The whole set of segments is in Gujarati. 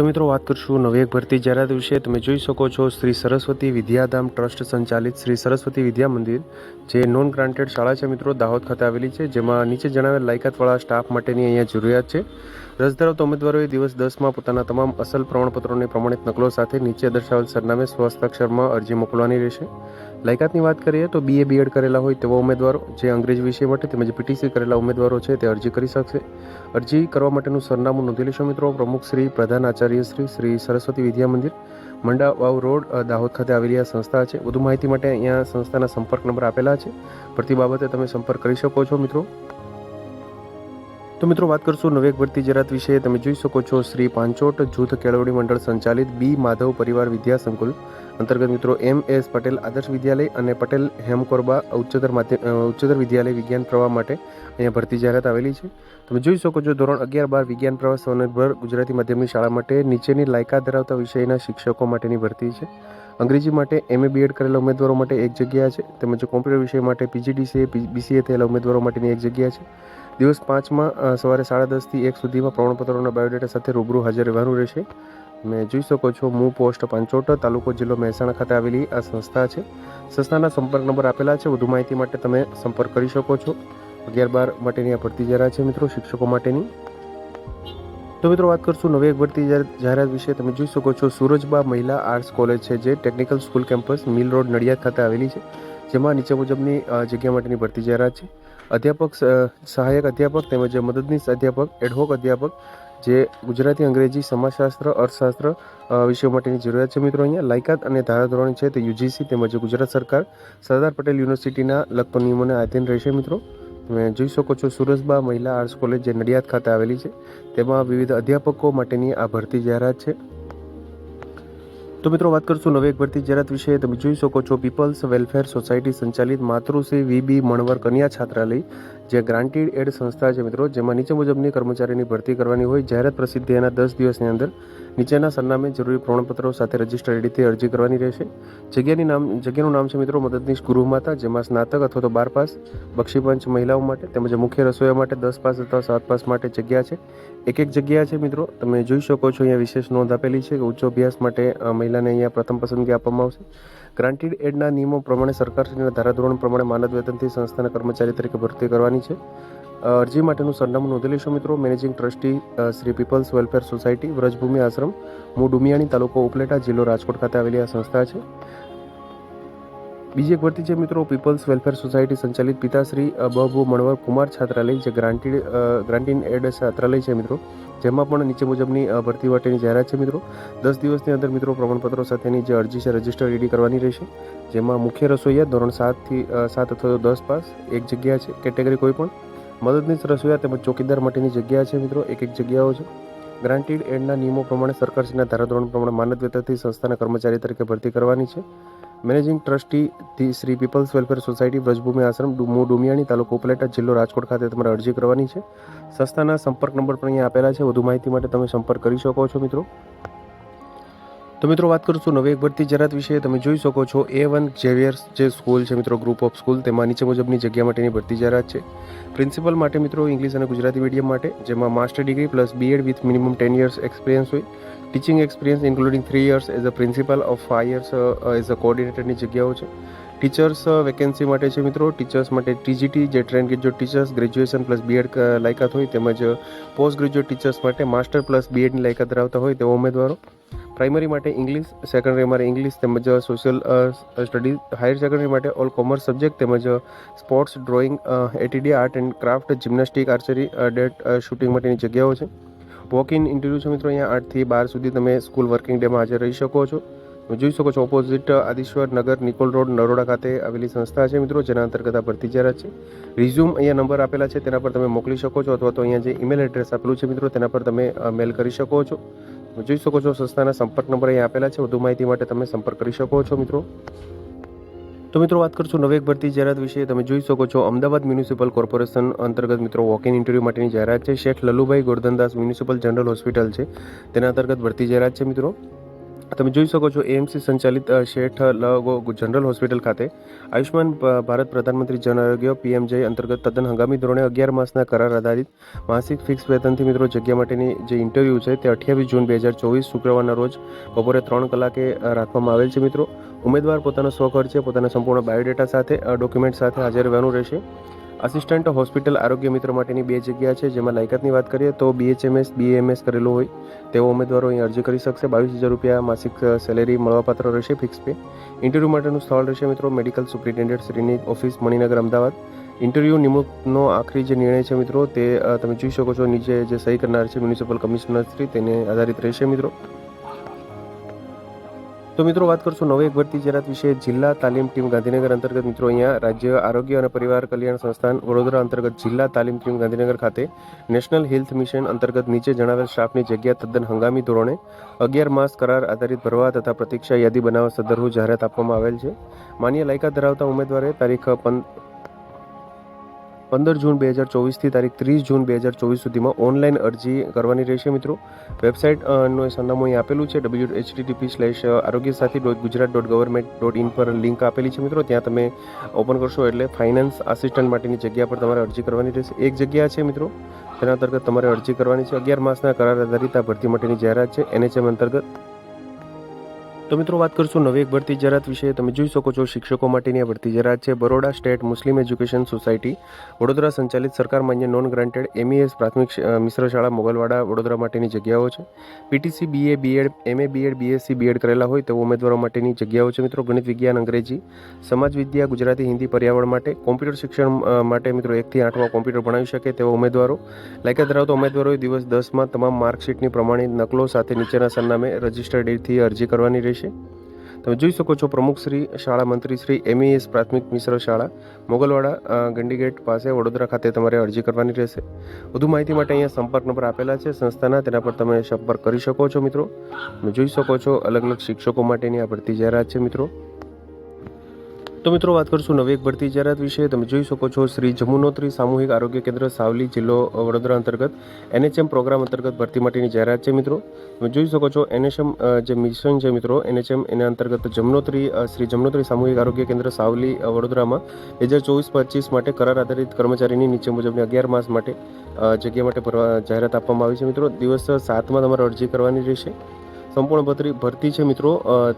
તો મિત્રો વાત કરશું નવી એક ભરતી જાહેરાત વિશે તમે જોઈ શકો છો શ્રી સરસ્વતી વિદ્યાધામ ટ્રસ્ટ સંચાલિત શ્રી સરસ્વતી વિદ્યા મંદિર, જે નોન ગ્રાન્ટેડ શાળા છે મિત્રો, દાહોદ ખાતે આવેલી છે, જેમાં નીચે જણાવેલ લાયકાતવાળા સ્ટાફ માટેની અહીંયા જરૂરિયાત છે. રસ ધરાવતા ઉમેદવારોએ દિવસ દસમાં પોતાના તમામ અસલ પ્રમાણપત્રોની પ્રમાણિત નકલો સાથે નીચે દર્શાવેલ સરનામે સ્વહસ્તાક્ષરમાં અરજી મોકલવાની રહેશે. લાયકાતની વાત કરીએ તો બીએ બીએડ કરેલા હોય તેવા ઉમેદવારો, જે અંગ્રેજી વિષય માટે તેમજ પીટીસી કરેલા ઉમેદવારો છે, તે અરજી કરી શકશે. અરજી કરવા માટેનું સરનામું નોંધી લેશો મિત્રો. પ્રમુખ શ્રી, પ્રધાન આચાર્ય શ્રી શ્રી સરસ્વતી વિદ્યા મંદિર, મંડા વાવ રોડ દાહોદ ખાતે આવેલી આ સંસ્થા છે. વધુ માહિતી માટે અહીંયા સંસ્થાના સંપર્ક નંબર આપેલા છે. ભરતી બાબતે તમે સંપર્ક કરી શકો છો મિત્રો. તો મિત્રો વાત કરશું નવેક ભરતી જાહેરાત વિશે. તમે જોઈ શકો છો શ્રી પાંચોટ જૂથ કેળવણી મંડળ સંચાલિત બી માધવ પરિવાર વિદ્યા સંકુલ. અંતર્ગત મિત્રો એમ એસ પટેલ આદર્શ વિદ્યાલય અને પટેલ હેમકોરબા ઉચ્ચતર માધ્યમ ઉચ્ચતર વિદ્યાલય વિજ્ઞાન પ્રવાહ માટે અહીંયા ભરતી જાહેરાત આવેલી છે. તમે જોઈ શકો છો ધોરણ અગિયાર બાર વિજ્ઞાન પ્રવાહ સ્વનિર્ભર ગુજરાતી માધ્યમની શાળા માટે નીચેની લાયકાત ધરાવતા વિષયના શિક્ષકો માટેની ભરતી છે. અંગ્રેજી માટે એમએ બીએડ કરેલા ઉમેદવારો માટે એક જગ્યા છે. તેમજ કોમ્પ્યુટર વિષય માટે પીજીડીસીએ બીસીએ થયેલા ઉમેદવારો માટેની એક જગ્યા છે. દિવસ પાંચમાં સવારે સાડા દસથી એક સુધીમાં પ્રમાણપત્રોના બાયોડેટા સાથે રૂબરૂ હાજર રહેવાનું રહેશે. મેં જોઈ શકો છો, મૂ પોસ્ટ પાંચોટ, તાલુકો જિલ્લો મહેસાણા ખાતે આવેલી આ સંસ્થા છે. સંસ્થાના સંપર્ક નંબર આપેલા છે, વધુ માહિતી માટે તમે સંપર્ક કરી શકો છો. અગિયાર બાર માટેની આ ભરતી જરા છે મિત્રો, શિક્ષકો માટેની. તો મિત્રો, વાત કરશું નવી એક ભરતી જાહેરાત વિશે. તમે જોઈ શકો છો, સુરજબા મહિલા આર્ટ્સ કોલેજ છે, જે technical school campus mill road Nadiad ખાતે આવેલી છે. જેમાં નીચે મુજબની જગ્યા માટેની ભરતી જાહેરાત છે. અધ્યાપક સહાયક અધ્યાપક તેમજ મદદનીશ અધ્યાપક એડહોક અધ્યાપક, જે ગુજરાતી, અંગ્રેજી, સમાજશાસ્ત્ર, અર્થશાસ્ત્ર વિષયો માટેની જરૂરિયાત છે મિત્રો અહીંયા. લાયકાત અને ધારાધોરણ છે તે યુજીસી તેમજ ગુજરાત સરકાર, સરદાર પટેલ યુનિવર્સિટીના લગતો નિયમોને આધીન રહેશે મિત્રો. તમે જોઈ શકો છો સુરજબા મહિલા આર્ટ્સ કોલેજ જે નડિયાદ ખાતે આવેલી છે. તેમાં વિવિધ અધ્યાપકો માટેની આ ભરતી જાહેરાત છે. તો મિત્રો વાત કરશું નવી એક ભરતી જાહેરાત વિશે. તમે જોઈ શકો છો પીપલ્સ વેલફેર સોસાયટી સંચાલિત માતૃશ્રી વીબી મણવર કન્યા છાત્રાલય, જે ગ્રાન્ટેડ એડ સંસ્થા છે મિત્રો, જેમાં નીચે મુજબની કર્મચારીની ભરતી કરવાની હોય. જાહેરાત પ્રસિદ્ધ એના દસ દિવસની અંદર નીચેના સરનામે જરૂરી પ્રમાણપત્રો સાથે રજિસ્ટર આઈડીથી અરજી કરવાની રહેશે. જગ્યાની નામ, જગ્યાનું નામ છે મિત્રો મદદનીશ ગૃહમાતા જેમાં સ્નાતક અથવા તો બાર પાસ બક્ષીપંચ મહિલાઓ માટે તેમજ મુખ્ય રસોઈયા માટે દસ પાસ અથવા સાત પાસ માટે જગ્યા છે. એક એક જગ્યા છે મિત્રો, તમે જોઈ શકો છો અહીંયા વિશેષ નોંધ આપેલી છે કે ઉચ્ચ અભ્યાસ માટે મહિલાને અહીંયા પ્રથમ પસંદગી આપવામાં આવશે. ગ્રાન્ટેડ એડના નિયમો પ્રમાણે સરકારશ્રીના ધારાધોરણ પ્રમાણે માનદ વેતનથી સંસ્થાના કર્મચારી તરીકે ભરતી કરવાની છે. અરજી માટેનું સરનામું નોંધી લેશો મિત્રો. Managing trustee Shri people's welfare society, Vrajbhumi Ashram. મૂ ડુમિયાણી તાલુકો ઉપલેટા જિલ્લો રાજકોટ ખાતે આવેલી આ સંસ્થા છે. બીજી એક ભરતી છે મિત્રો, પીપલ્સ વેલફેર સોસાયટી સંચાલિત પિતાશ્રી બહુ મણવર, કુમાર છાત્રાલય, જે ગ્રાન્ટેડ ગ્રાન્ટીન એડ છાત્રાલય છે મિત્રો. જેમાં પણ નીચે મુજબની ભરતી માટેની જાહેરાત છે મિત્રો. દસ દિવસની અંદર મિત્રો પ્રમાણપત્રો સાથેની જે અરજી છે રજિસ્ટર રેડી કરવાની રહેશે. જેમાં મુખ્ય રસોઈયા ધોરણ સાતથી સાત અથવા દસ પાસ એક જગ્યા છે, કેટેગરી કોઈ પણ. મદદનીશ રસોઈયા તેમજ ચોકીદાર માટેની જગ્યા છે મિત્રો, એક એક જગ્યાઓ છે. ગ્રાન્ટેડ એડના નિયમો પ્રમાણે સરકારશ્રીના ધારાધોરણ પ્રમાણે માનદ વેતનથી સંસ્થાના કર્મચારી તરીકે ભરતી કરવાની છે. Managing trustee the Shri people's welfare society, Vrajbhumi Ashram મૂ ડુમિયાણી તાલુકો ઉપલેટા, જિલ્લો રાજકોટ ખાતે તમારે અરજી કરવાની છે. સંસ્થાના સંપર્ક નંબર પણ અહીંયા આપેલા છે. વધુ માહિતી માટે તમે સંપર્ક કરી શકો છો મિત્રો. તો મિત્રો વાત કરું છું નવી એક ભરતી જરાત વિશે. તમે જોઈ શકો છો એ વન ઝેવિયર્સ જે સ્કૂલ છે મિત્રો ગ્રુપ ઓફ સ્કૂલ તેમાં નીચે મુજબની જગ્યા માટેની ભરતી જાહેરાત છે. પ્રિન્સિપલ માટે મિત્રો ઇંગ્લિશ અને ગુજરાતી મીડિયમ માટે, જેમાં master degree plus BEd with minimum ten years experience હોય. Teaching experience including three years as a principal of five years as a કોઓર્ડિનેટરની જગ્યાઓ છે. ટીચર્સ વેકેન્સી માટે છે મિત્રો. ટીચર્સ માટે ટીજીટી જે train graduate teachers graduation plus BEd લાયકાત હોય તેમજ પોસ્ટ ગ્રેજ્યુએટ ટીચર્સ માટે માસ્ટર પ્લસ બીએડની લાયકાત ધરાવતા હોય તેવા ઉમેદવારો. પ્રાઇમરી માટે ઇંગ્લિશ સેકન્ડરી માટે ઇંગ્લિશ તેમજ સોશિયલ સ્ટડી હાયર સેકન્ડરી માટે ઓલ કોમર્સ સબ્જેક્ટ તેમજ sports drawing ATD art and craft gymnastic archery date shooting માટેની જગ્યાઓ છે. વોક ઇન ઇન્ટરવ્યૂ છે મિત્રો, અહીંયા આઠથી બાર સુધી તમે સ્કૂલ વર્કિંગ ડેમાં હાજર રહી શકો છો. જોઈ શકો છો ઓપોઝિટ આદિશ્વર નગર, નિકોલ રોડ, નરોડા ખાતે આવેલી સંસ્થા છે મિત્રો, જેના અંતર્ગત આ ભરતી જાહેરાત છે. રિઝ્યુમ અહીંયા નંબર આપેલા છે, તેના પર તમે મોકલી શકો છો અથવા તો અહીંયા જે ઈમેલ એડ્રેસ આપેલું છે મિત્રો, તેના પર તમે મેલ કરી શકો છો. જોઈ શકો છો સંસ્થાના સંપર્ક નંબર અહીંયા આપેલા છે, વધુ માહિતી માટે તમે સંપર્ક કરી શકો છો મિત્રો. તો મિત્રો, વાત કરશું નવેક ભરતી જાહેરાત વિશે. તમે જોઈ શકો છો અમદાવાદ મ્યુનિસિપલ કોર્પોરેશન અંતર્ગત મિત્રો વોક ઇન ઇન્ટરવ્યૂ માટેની જાહેરાત છે. Seth Lallubhai Gordhandas municipal general hospital છે. તેના અંતર્ગત ભરતી જાહેરાત છે મિત્રો. તમે જોઈ શકો છો એએમસી સંચાલિત શેઠ લગો જનરલ હોસ્પિટલ ખાતે આયુષ્માન ભારત પ્રધાનમંત્રી જન આરોગ્ય પીએમજય અંતર્ગત તદ્દન હંગામી ધોરણે અગિયાર માસના કરાર આધારિત માસિક ફિક્સ વેતનથી મિત્રો જગ્યા માટેની જે ઇન્ટરવ્યૂ છે તે અઠ્યાવીસ જૂન બે હજાર ચોવીસ શુક્રવારના રોજ બપોરે ત્રણ કલાકે રાખવામાં આવેલ છે મિત્રો. ઉમેદવાર પોતાનો સ્વખર્ચે પોતાના સંપૂર્ણ બાયોડેટા સાથે ડોક્યુમેન્ટ સાથે હાજર રહેવાનું રહેશે. આસિસ્ટન્ટ હોસ્પિટલ આરોગ્ય મિત્રો માટેની બે જગ્યા છે. જેમાં લાયકાતની વાત કરીએ તો બીએચએમએસ બીએમએસ કરેલું હોય. તેઓ ઉમેદવારો અહીં અરજી કરી શકશે. બાવીસ હજાર રૂપિયા માસિક સેલેરી મળવાપાત્ર રહેશે ફિક્સ પે ઇન્ટરવ્યૂ માટેનું સ્થળ રહેશે મિત્રો મેડિકલ સુપ્રિન્ટેન્ડન્ટ શ્રીની ઓફિસ, મણિનગર, અમદાવાદ. ઇન્ટરવ્યૂ નિમણૂકનો આખરી જે નિર્ણય છે મિત્રો તે તમે જોઈ શકો છો. નીચે જે સહી કરનાર છે મ્યુનિસિપલ કમિશનર શ્રી, તેને આધારિત રહેશે મિત્રો. તો મિત્રો વાત કરશું નવી એક ભરતી જાહેરાત વિશે. જિલ્લા તાલીમ ટીમ ગાંધીનગર અંતર્ગત મિત્રો અહીંયા રાજ્ય આરોગ્ય અને પરિવાર કલ્યાણ સંસ્થાન વડોદરા અંતર્ગત જિલ્લા તાલીમ ટીમ ગાંધીનગર ખાતે નેશનલ હેલ્થ મિશન અંતર્ગત નીચે જણાવેલ સ્ટાફની જગ્યા તદ્દન હંગામી ધોરણે અગિયાર માસ કરાર આધારિત ભરવા તથા પ્રતીક્ષા યાદી બનાવવા સદરહુ જાહેરાત આપવામાં આવેલ છે. માન્ય લાયકાત ધરાવતા ઉમેદવારે તારીખ પંદર જૂન બે હજાર ચોવીસથી તારીખ ત્રીસ જૂન બે હજાર ચોવીસ સુધીમાં ઓનલાઈન અરજી કરવાની રહેશે મિત્રો. વેબસાઇટ અ, નું સરનામું અહીં આપેલું છે W HTTP slash Arogya Sathi dot Gujarat dot government dot in પર લિંક આપેલી છે મિત્રો. ત્યાં તમે ઓપન કરશો એટલે ફાઇનાન્સ આસિસ્ટન્ટ માટેની જગ્યા પર તમારે અરજી કરવાની રહેશે. એક જગ્યા છે મિત્રો તેના અંતર્ગત તમારે અરજી કરવાની છે. અગિયાર માસના કરાર આધારિત આ ભરતી માટેની જાહેરાત છે. એનએચએમ અંતર્ગત તો મિત્રો વાત કરશું નવી એક ભરતી જરાત વિશે. તમે જોઈ શકો છો, શિક્ષકો માટેની આ ભરતી જરાત છે. Baroda state Muslim education society, Vadodara સંચાલિત સરકાર માન્ય નોન ગ્રાન્ટેડ એમઈએસ પ્રાથમિક મિશ્ર શાળા મોગલવાડા, વડોદરા માટેની જગ્યાઓ છે. PTC BA BEd MA BEd BSc BEd કરેલા હોય તેવા ઉમેદવારો માટેની જગ્યાઓ છે મિત્રો. ગણિત, વિજ્ઞાન, અંગ્રેજી, સમાજ, વિદ્યા, ગુજરાતી, હિન્દી પર્યાવરણ માટે, કોમ્પ્યુટર શિક્ષણ માટે મિત્રો એકથી આઠમાં કોમ્પ્યુટર ભણાવી શકે તેવા ઉમેદવારો. લાયકાત ધરાવતા ઉમેદવારોએ દિવસ દસમાં તમામ માર્કશીટની પ્રમાણિત નકલો સાથે નીચેના સરનામે રજિસ્ટર્ડ ડેટથી અરજી કરવાની રહેશે. તમે જોઈ શકો છો પ્રમુખ શ્રી, શાળા મંત્રી શ્રી એમઈએસ પ્રાથમિક મિશ્ર શાળા, મોગલવાડા ગંડીગેટ પાસે વડોદરા ખાતે તમારે અરજી કરવાની રહેશે. વધુ માહિતી માટે અહીંયા સંપર્ક નંબર આપેલા છે સંસ્થાના, તેના પર તમે સંપર્ક કરી શકો છો મિત્રો. તમે જોઈ શકો છો અલગ અલગ શિક્ષકો માટેની આ ભરતી જાહેરાત છે મિત્રો. તો મિત્રો વાત કરશું નવી એક ભરતી જાહેરાત વિશે. તમે જોઈ શકો છો શ્રી જમુનોત્રી સામૂહિક આરોગ્ય કેન્દ્ર સાવલી જિલ્લો વડોદરા અંતર્ગત. એનએચએમ પ્રોગ્રામ અંતર્ગત ભરતી માટેની જાહેરાત છે મિત્રો. તમે જોઈ શકો છો એનએચએમ જે મિશન છે મિત્રો, એનએચએમ એના અંતર્ગત જમનોત્રી શ્રી જમનોત્રી સામૂહિક આરોગ્ય કેન્દ્ર સાવલી વડોદરામાં બે હજાર ચોવીસ પચીસ માટે કરાર આધારિત કર્મચારીની નીચે મુજબની અગિયાર માસ માટે જગ્યા માટે ભરવા જાહેરાત આપવામાં આવી છે મિત્રો. દિવસ સાતમાં તમારે અરજી કરવાની રહેશે. સંપૂર્ણ ભરતી છે મિત્રો.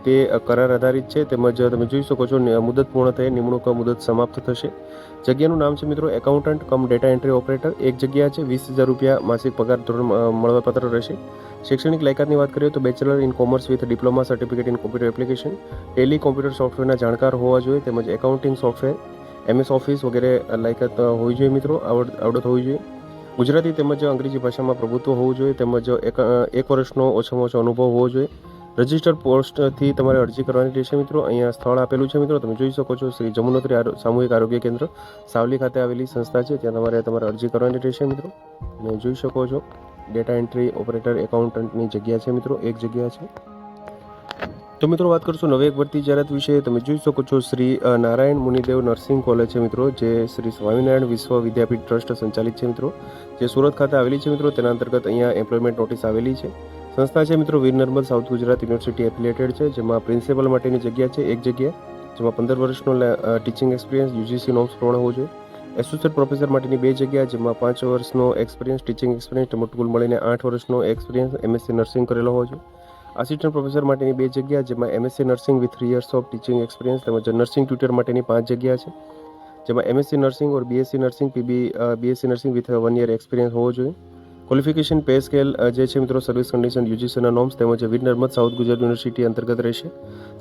તે કરાર આધારિત છે. તેમજ તમે જોઈ શકો છો મુદત પૂર્ણ થઈ, નિમણૂક મુદત સમાપ્ત થશે. જગ્યાનું નામ છે મિત્રો accountant cum data entry operator એક જગ્યા છે, વીસ હજાર રૂપિયા માસિક પગાર ધોરણ મળવાપાત્ર રહેશે. શૈક્ષણિક લાયકાતની વાત કરીએ તો bachelor in commerce with diploma certificate in computer application Tally computer સોફ્ટવેરના જાણકાર હોવા જોઈએ, તેમજ એકાઉન્ટિંગ સોફ્ટવેર એમએસ ઓફિસ વગેરે લાયકાત હોવી જોઈએ મિત્રો. આવડ આવડત હોવી જોઈએ. ગુજરાતી તેમજ અંગ્રેજી ભાષામાં પ્રભુત્વ હોવું જોઈએ તેમજ એક એક વર્ષનો ઓછામાં ઓછો અનુભવ હોવો જોઈએ. રજિસ્ટર્ડ પોસ્ટથી તમારે અરજી કરવાની રહેશે મિત્રો. અહીંયા સ્થળ આપેલું છે મિત્રો. તમે જોઈ શકો છો શ્રી જમુનોત્રી સામૂહિક આરોગ્ય કેન્દ્ર. સાવલી ખાતે આવેલી સંસ્થા છે. ત્યાં તમારે તમારે અરજી કરવાની રહેશે મિત્રો. તમે જોઈ શકો છો. ડેટા એન્ટ્રી ઓપરેટર એકાઉન્ટન્ટની જગ્યા છે મિત્રો. એક જગ્યા છે. તો મિત્રો વાત કરશું નવી એક ભરતી જાહેરાત વિશે. તમે જોઈ શકો છો શ્રી નારાયણ મુનિદેવ નર્સિંગ કોલેજ છે મિત્રો, જે શ્રી સ્વામિનારાયણ વિશ્વ વિદ્યાપીઠ ટ્રસ્ટ સંચાલિત છે મિત્રો. જે સુરત ખાતે આવેલી છે મિત્રો, તેના અંતર્ગત અહીંયા એમ્પ્લોયમેન્ટ નોટિસ આવેલી છે. સંસ્થા છે મિત્રો Veer Narmad south Gujarat university affiliated છે, જેમાં પ્રિન્સિપલ માટેની જગ્યા છે, એક જગ્યા, જેમાં પંદર વર્ષનો ટીચિંગ એક્સપિરિયન્સ યુજીસી નોમ્સ પૂર્ણ હોવો જોઈએ. એસોસિએટ પ્રોફેસર માટેની બે જગ્યા, જેમાં પાંચ વર્ષનો એક્સપિરિયન્સ ટીચિંગ એક્સપિરિયન્સ તેમજ મળીને આઠ વર્ષનો એક્સપિરિયન્સ એમએસસી નર્સિંગ કરેલો હોવો જોઈએ. આસિસ્ટન્ટ પ્રોફેસર માટેની બે જગ્યા, જેમાં MSc nursing with three years of teaching experience તેમજ નર્સિંગ ટ્યુટર માટેની પાંચ જગ્યા છે. જેમાં MSc nursing or BSc nursing PB BSc nursing with one year experience હોવો જોઈએ. ક્વોલિફિકેશન પે સ્કેલ જે છે મિત્રો સર્વિસ કન્ડિશન યુજીસીના નોમ્સ તેમજ વીર નર્મદ સાઉથ ગુજરાત યુનિવર્સિટી અંતર્ગત રહેશે.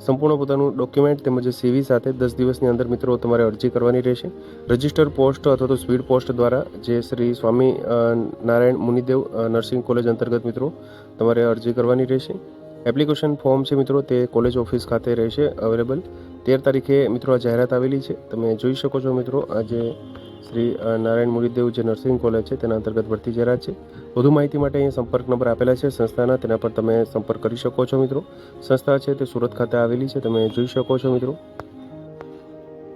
સંપૂર્ણ પોતાનું ડોક્યુમેન્ટ તેમજ સીવી સાથે દસ દિવસની અંદર મિત્રો તમારે અરજી કરવાની રહેશે. રજિસ્ટર પોસ્ટ અથવા તો સ્પીડ પોસ્ટ દ્વારા જે શ્રી સ્વામી નારાયણ મુનિદેવ નર્સિંગ કોલેજ અંતર્ગત મિત્રો તમારે અરજી કરવાની રહેશે. એપ્લિકેશન ફોર્મ છે મિત્રો, તે કોલેજ ઓફિસ ખાતે રહેશે, અવેલેબલ. તેર તારીખે મિત્રો આ જાહેરાત આવેલી છે. તમે જોઈ શકો છો મિત્રો આજે શ્રી નારાયણ મુરીદેવ જે નર્સિંગ કોલેજ છે, તેના અંતર્ગત ભરતી જાહેરાત છે. વધુ માહિતી માટે અહીંયા સંપર્ક નંબર આપેલા છે, સંસ્થાના, તેના પર તમે સંપર્ક કરી શકો છો મિત્રો. સંસ્થા છે તે સુરત ખાતે આવેલી છે, તમે જોઈ શકો છો મિત્રો.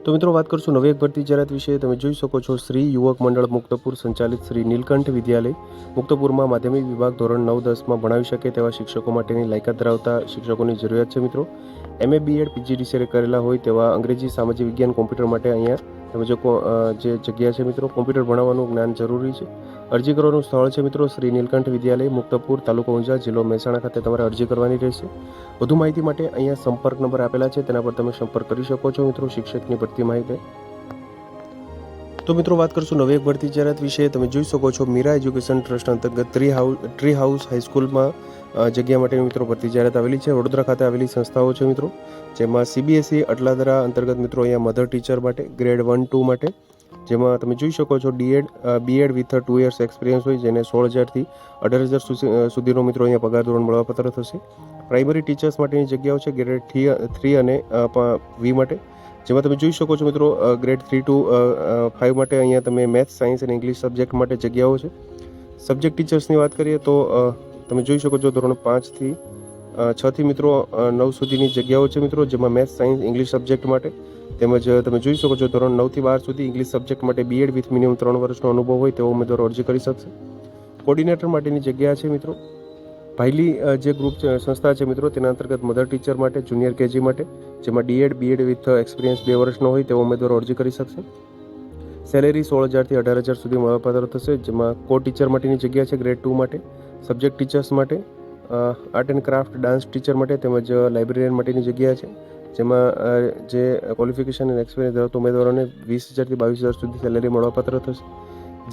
તો મિત્રો વાત કરશું નવી એક ભરતી જાહેરાત વિશે. તમે જોઈ શકો છો શ્રી યુવક મંડળ મુક્તપુર સંચાલિત શ્રી નીલકંઠ વિદ્યાલય. મુક્તપુરમાં માધ્યમિક વિભાગ ધોરણ નવ દસમાં ભણાવી શકે તેવા શિક્ષકો માટેની લાયકાત ધરાવતા શિક્ષકોની જરૂરિયાત છે મિત્રો. એમએ બીએડ પીજીડીસીએ કરેલા હોય તેવા અંગ્રેજી સામાજિક વિજ્ઞાન કોમ્પ્યુટર માટે અહીંયા તમે જો જે જગ્યા છે મિત્રો, કોમ્પ્યુટર ભણાવવાનું જ્ઞાન જરૂરી છે. અરજી કરવાનું સ્થળ છે મિત્રો, શ્રી નીલકંઠ વિદ્યાલય, મુક્તપુર, તાલુકો ઊંઝા, જિલ્લો મહેસાણા ખાતે તમારે અરજી કરવાની રહેશે. વધુ માહિતી માટે અહીંયા સંપર્ક નંબર આપેલા છે, તેના પર તમે સંપર્ક કરી શકો છો મિત્રો, શિક્ષકની ભરતી માહિતી. તો મિત્રો વાત કરશું નવી એક ભરતી જાહેરાત વિશે. તમે જોઈ શકો છો મીરા એજ્યુકેશન ટ્રસ્ટ અંતર્ગત ટ્રી હાઉસ ટ્રી હાઉસ હાઈસ્કૂલમાં જગ્યા માટેની મિત્રો ભરતી જાહેરાત આવેલી છે. વડોદરા ખાતે આવેલી સંસ્થાઓ છે મિત્રો, જેમાં સીબીએસઈ અટલાદરા અંતર્ગત મિત્રો અહીંયા મધર ટીચર માટે, ગ્રેડ વન, ટુ માટે, જેમાં તમે જોઈ શકો છો DEd BEd with two years experience હોય, જેને સોળ હજારથી અઢાર હજાર સુધી- સુધીનો મિત્રો અહીંયા પગાર ધોરણ મળવાપાત્ર થશે. પ્રાઇમરી ટીચર્સ માટેની જગ્યાઓ છે ગ્રેડ થ્રી થ્રી અને વી માટે. જેમાં તમે જોઈ શકો છો મિત્રો ગ્રેડ થ્રી ટુ ફાઇવ માટે અહીંયા તમે મેથ્સ સાયન્સ અને ઇંગ્લિશ સબ્જેક્ટ માટે જગ્યાઓ છે. સબ્જેક્ટ ટીચર્સની વાત કરીએ તો તમે જોઈ શકો છો ધોરણ પાંચથી છથી મિત્રો નવ સુધીની જગ્યાઓ છે મિત્રો, જેમાં મેથ્સ સાયન્સ ઇંગ્લિશ સબ્જેક્ટ માટે. તેમજ તમે જોઈ શકો છો ધોરણ નવથી બાર સુધી ઇંગ્લિશ સબ્જેક્ટ માટે બીએડ વિથ મિનિમમ ત્રણ વર્ષનો અનુભવ હોય તેવો ઉમેદવારો અરજી કરી શકશે. કોર્ડિનેટર માટેની જગ્યા છે મિત્રો ભાઈલી જે ગ્રુપ સંસ્થા છે મિત્રો, તેના અંતર્ગત મધર ટીચર માટે, જુનિયર કેજી માટે, જેમાં ડીએડ, બીએડ વિથ એક્સપિરિયન્સ બે વર્ષનો હોય તેવો ઉમેદવારો અરજી કરી શકશે. સેલેરી સોળ હજારથી અઢાર હજાર સુધી મળવાપાત્ર થશે, જેમાં કો ટીચર માટેની જગ્યા છે ગ્રેડ ટુ માટે, સબ્જેક્ટ ટીચર્સ માટે art and craft, dance teacher માટે, તેમજ લાઇબ્રેરિયન માટેની જગ્યા છે, જેમાં જે ક્વોલિફિકેશન અને એક્સપિરિયન્સ ધરાવતા ઉમેદવારોને વીસ હજારથી બાવીસ હજાર સુધી સેલેરી મળવાપાત્ર થશે.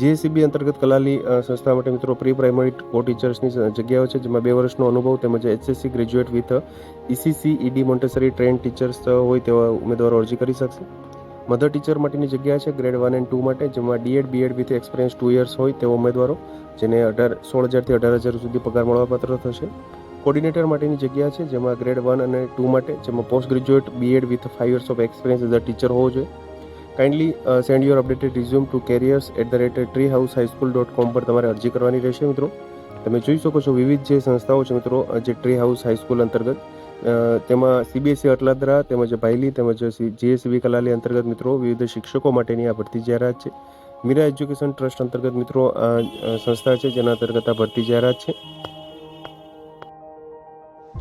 જીએસીબી અંતર્ગત કલાલી સંસ્થા માટે મિત્રો પ્રી પ્રાઇમરી કો ટીચર્સની જગ્યાઓ છે, જેમાં બે વર્ષનો અનુભવ તેમજ HSC graduate with ECC ED Montessori train teachers હોય તેવા ઉમેદવારો અરજી કરી શકશે. મધર ટીચર માટેની જગ્યા છે ગ્રેડ વન એન્ડ ટુ માટે, જેમાં DEd, BEd with experience two years હોય તેવા ઉમેદવારો, જેને અઢાર, સોળ હજારથી અઢાર હજાર સુધી પગાર મળવાપાત્ર થશે. કોર્ડિનેટર માટેની જગ્યા છે, જેમાં ગ્રેડ વન અને ટુ માટે, જેમાં post graduate, BEd with five years of experience as a teacher હોવો જોઈએ. Kindly send your updated resume to careers at the rate tree house high school dot com પર તમારે અરજી કરવાની રહેશે, મિત્રો. તમે જોઈ શકો છો વિવિધ જે સંસ્થાઓ છે, મિત્રો જે ટ્રી હાઉસ હાઈસ્કૂલ અંતર્ગત તેમાં સીબીએસસી અટલાદરા, તેમજ ભાઈલી તેમજ જીએસબી કલાલી અંતર્ગત, મિત્રો, વિવિધ શિક્ષકો માટેની આ ભરતી જાહેરાત છે. મીરા એજ્યુકેશન ટ્રસ્ટ અંતર્ગત, મિત્રો આ સંસ્થા છે, જેના અંતર્ગત આ ભરતી જાહેરાત છે.